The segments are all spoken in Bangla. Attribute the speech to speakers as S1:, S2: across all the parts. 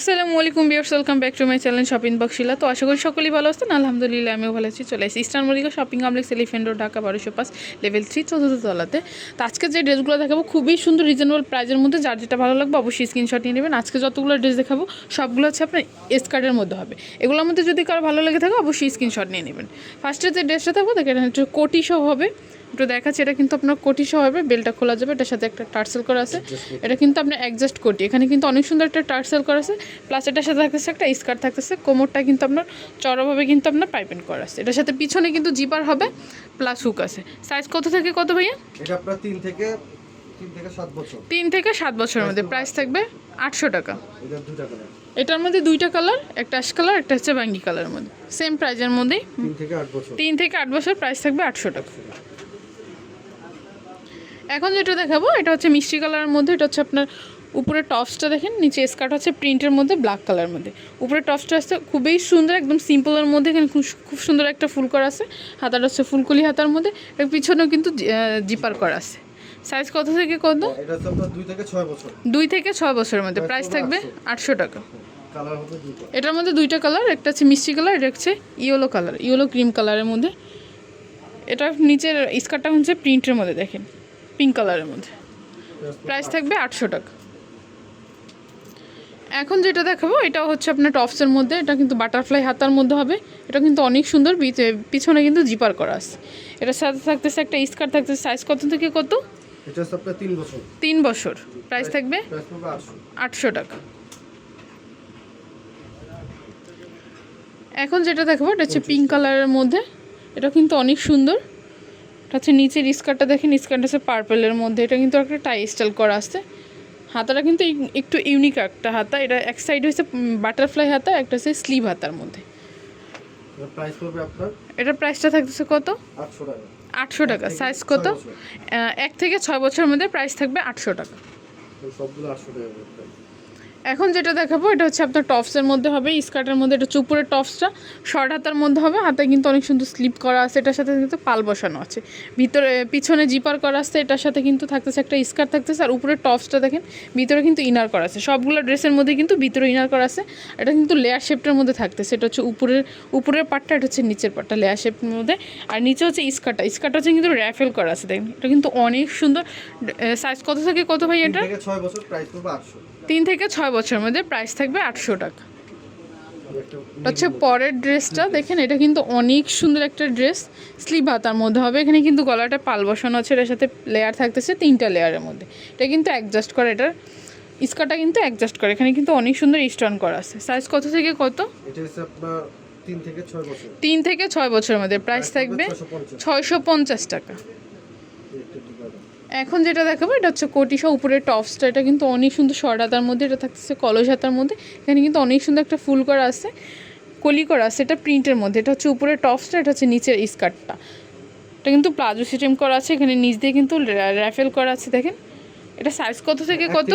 S1: আসসালামু আলাইকুম viewers welcome back to my channel shopping বক্সিলা তো আশা করি সকলেই ভালো আছেন। আলহামদুলিল্লাহ, আমিও ভালো আছি। চলে আসি eastern Mallika shopping complex, elephant road Dhaka, বারোশো পাঁচ, লেভেল থ্রি চতুর্থ তলাতে তো আজকে যে ড্রেসগুলো দেখাবো, খুবই সুন্দর রিজনেবল প্রাইজের মধ্যে, যার যেটা ভালো লাগবে অবশ্যই স্ক্রিনশট নিয়ে নেবেন। আজকে যতগুলো ড্রেস দেখাবো, সবগুলো হচ্ছে আপনার এস কার্ডের মধ্যে হবে। এগুলোর মধ্যে যদি কারও ভালো লেগে থাকে, অবশ্যই স্ক্রিনশট নিয়ে নেবেন। ফার্স্টে যে ড্রেসটা থাকব দেখেন হচ্ছে কোটি সহ হবে। একটু দেখাচ্ছি এটা কিন্তু আপনার কোটি সহ হবে বেলটা খোলা যাবে এটার সাথে একটা টার্সেল করা আছে। এটা কিন্তু আপনার অ্যাডজাস্ট কোটি। এখানে কিন্তু অনেক সুন্দর একটা টার্সেল করা আছে প্লাস এটার সাথে থাকতেছে একটা স্কার্ট থাকতেছে কোমরটা কিন্তু আপনার চড়াভাবে কিন্তু আপনার পাইপেন করা আছে। এটার সাথে পিছনে কিন্তু জিপার হবে প্লাস হুক আছে। সাইজ কত থেকে কত ভাইয়া?
S2: এটা আপনার তিন থেকে তিন থেকে সাত
S1: বছরের মধ্যে। প্রাইস থাকবে আটশো টাকা। এটার মধ্যে দুইটা কালার একটা অ্যাশ কালার একটা হচ্ছে ব্যাঙ্গি কালারের মধ্যে। সেম প্রাইজের মধ্যেই।
S2: তিন থেকে আট বছর।
S1: প্রাইস থাকবে আটশো টাকা। এখন যেটা দেখাবো এটা হচ্ছে মিষ্টি কালারের মধ্যে এটা হচ্ছে আপনার উপরে টপসটা দেখেন নিচে স্কার্ট হচ্ছে প্রিন্টের মধ্যে ব্ল্যাক কালারের মধ্যে। উপরে টপসটা আসছে খুবই সুন্দর একদম সিম্পলের মধ্যে এখানে খুব সুন্দর একটা ফুল করা আছে। হাতাটা হচ্ছে ফুলকুলি হাতার মধ্যে এর পিছনেও কিন্তু জিপার করা আছে। সাইজ কত থেকে কত?
S2: দুই থেকে ছয় বছর।
S1: দুই থেকে ছয় বছরের মধ্যে। প্রাইস থাকবে আটশো টাকা। এটার মধ্যে দুইটা কালার একটা হচ্ছে মিষ্টি কালার এটা হচ্ছে ইয়েলো কালার ইয়েলো ক্রিম কালারের মধ্যে। এটা নিচের স্কার্টটা হচ্ছে প্রিন্টের মধ্যে দেখেন। পিঙ্ক কালারের মধ্যে। প্রাইস থাকবে আটশো টাকা। এখন যেটা দেখাবো এটা হচ্ছে আপনার টপসের মধ্যে এটা কিন্তু বাটারফ্লাই হাতার মধ্যে হবে। এটা কিন্তু অনেক সুন্দর পিছে- পিছনে কিন্তু জিপার করা আছে। এটার সাথে থাকতেছে একটা স্কার্ট থাকতেছে সাইজ কত থেকে কত?
S2: এটা আপনার তিন বছর।
S1: তিন বছর। প্রাইস থাকবে
S2: আটশো।
S1: টাকা। এখন যেটা দেখাবো এটা হচ্ছে পিঙ্ক কালারের মধ্যে। এটা কিন্তু অনেক সুন্দর। এটা হচ্ছে নিচের স্কার্টটা দেখেন স্কার্টটা হচ্ছে পার্পেলের মধ্যে। এটা কিন্তু একটা টাই স্টাইল করা আছে। হাতাটা কিন্তু এক- একটু ইউনিক একটা হাতা। এটা এক সাইড হচ্ছে বাটারফ্লাই হাতা একটা হচ্ছে স্লিভ হাতার মধ্যে। এটার প্রাইসটা থাকতেছে কত?
S2: আটশো টাকা।
S1: সাইজ কত? এক থেকে ছয় বছরের মধ্যে প্রাইস থাকবে আটশো টাকা।
S2: সবগুলো আটশো টাকা।
S1: এখন যেটা দেখাবো, এটা হচ্ছে আপনার টপসের মধ্যে হবে স্কার্টের মধ্যে, এটা হচ্ছে উপরের টপসটা শর্ট হাতার মধ্যে হবে হাতে কিন্তু অনেক সুন্দর স্লিপ করা আছে, এটার সাথে কিন্তু পাল বসানো আছে। ভিতরে, পিছনে জিপার করা আছে, এটার সাথে কিন্তু থাকতেছে একটা স্কার্ট থাকতেছে, আর উপরের টপসটা দেখেন, ভিতরে কিন্তু ইনার করা আছে। সবগুলো ড্রেসের মধ্যে কিন্তু ভিতরে ইনার করা আছে, এটা কিন্তু লেয়ার শেপটার মধ্যে থাকতেছে, এটা হচ্ছে উপরের উপরের পার্টটা এটা হচ্ছে নিচের পার্টটা লেয়ার শেপের মধ্যে, আর নিচে হচ্ছে স্কার্টটা স্কার্টটা হচ্ছে কিন্তু র্যাফেল করা আছে, দেখেন, এটা কিন্তু অনেক সুন্দর সাইজ কত থেকে কত ভাই এটা?
S2: ছয় বছর প্রাইস আটশো।
S1: তিন থেকে ছয় বছরের মধ্যে প্রাইস থাকবে আটশো টাকা। হচ্ছে পরের ড্রেসটা দেখেন এটা কিন্তু অনেক সুন্দর একটা ড্রেস স্লিভ হাতার মধ্যে হবে এখানে কিন্তু গলাটা পাল বসানো আছে এটার সাথে লেয়ার থাকতেছে তিনটা লেয়ারের মধ্যে। এটা কিন্তু অ্যাডজাস্ট করে এটার স্কার্টটা কিন্তু অ্যাডজাস্ট করে। এখানে কিন্তু অনেক সুন্দর স্টোন করা আছে। সাইজ কত থেকে কত?
S2: তিন থেকে ছয়
S1: বছরের মধ্যে প্রাইস থাকবে ছয়শো পঞ্চাশ টাকা। এখন যেটা দেখাবো এটা হচ্ছে কোটিসা উপরের টপসটা। এটা কিন্তু অনেক সুন্দর শর্ট হাতার মধ্যে এটা থাকতেছে কলস হাতার মধ্যে। এখানে কিন্তু অনেক সুন্দর একটা ফুল করা আছে কলি করা আছে এটা প্রিন্টের মধ্যে। এটা হচ্ছে উপরের টপসটা এটা হচ্ছে নিচের স্কার্টটা। এটা কিন্তু প্লাজো সিস্টেম করা আছে এখানে নিচ দিয়ে কিন্তু র্যাফেল করা আছে দেখেন। এটা সাইজ কত থেকে কত?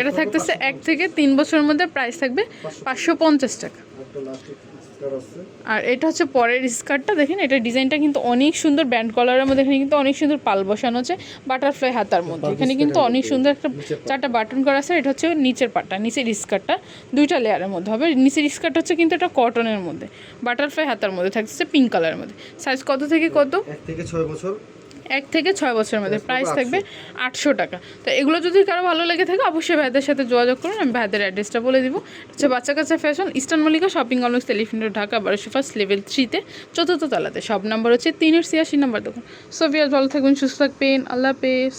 S1: এটা থাকতেছে এক থেকে তিন বছরের মধ্যে প্রাইস থাকবে পাঁচশো। পঞ্চাশ টাকা। আর এটা হচ্ছে পরের স্কার্টটা দেখেন এটা ডিজাইনটা কিন্তু অনেক সুন্দর ব্যান্ড কলারের মধ্যে এখানে কিন্তু অনেক সুন্দর পাল বসানো আছে বাটারফ্লাই হাতার মধ্যে। এখানে কিন্তু অনেক সুন্দর একটা চারটা বাটন করা আছে এটা হচ্ছে নিচের পাটটা নিচের স্কার্টটা দুইটা লেয়ারের মধ্যে হবে। নিচের স্কার্ট হচ্ছে কিন্তু এটা কটনের মধ্যে বাটারফ্লাই হাতার মধ্যে থাকছে পিঙ্ক কালারের মধ্যে। সাইজ কত থেকে কত?
S2: এক থেকে ছয় বছর।
S1: এক থেকে ছয় বছরের মধ্যে। প্রাইস থাকবে আটশো টাকা। তো এগুলো যদি কারও ভালো লেগে থাকে অবশ্যই ভাইদের সাথে যোগাযোগ করুন আমি ভাইদের অ্যাড্রেসটা বলে দিব। হচ্ছে বাচ্চা কাচ্চা fashion eastern Mallika shopping complex telephone Dhaka বারোশো ফার্স্ট লেভেল থ্রিতে চতুর্থ তলাতে। সব নাম্বার হচ্ছে তিনের ছিয়াশি নাম্বার দেখুন সোভিয়ার ভালো থাকবেন সুস্থ থাকবেন। আল্লাহ হাফেজ।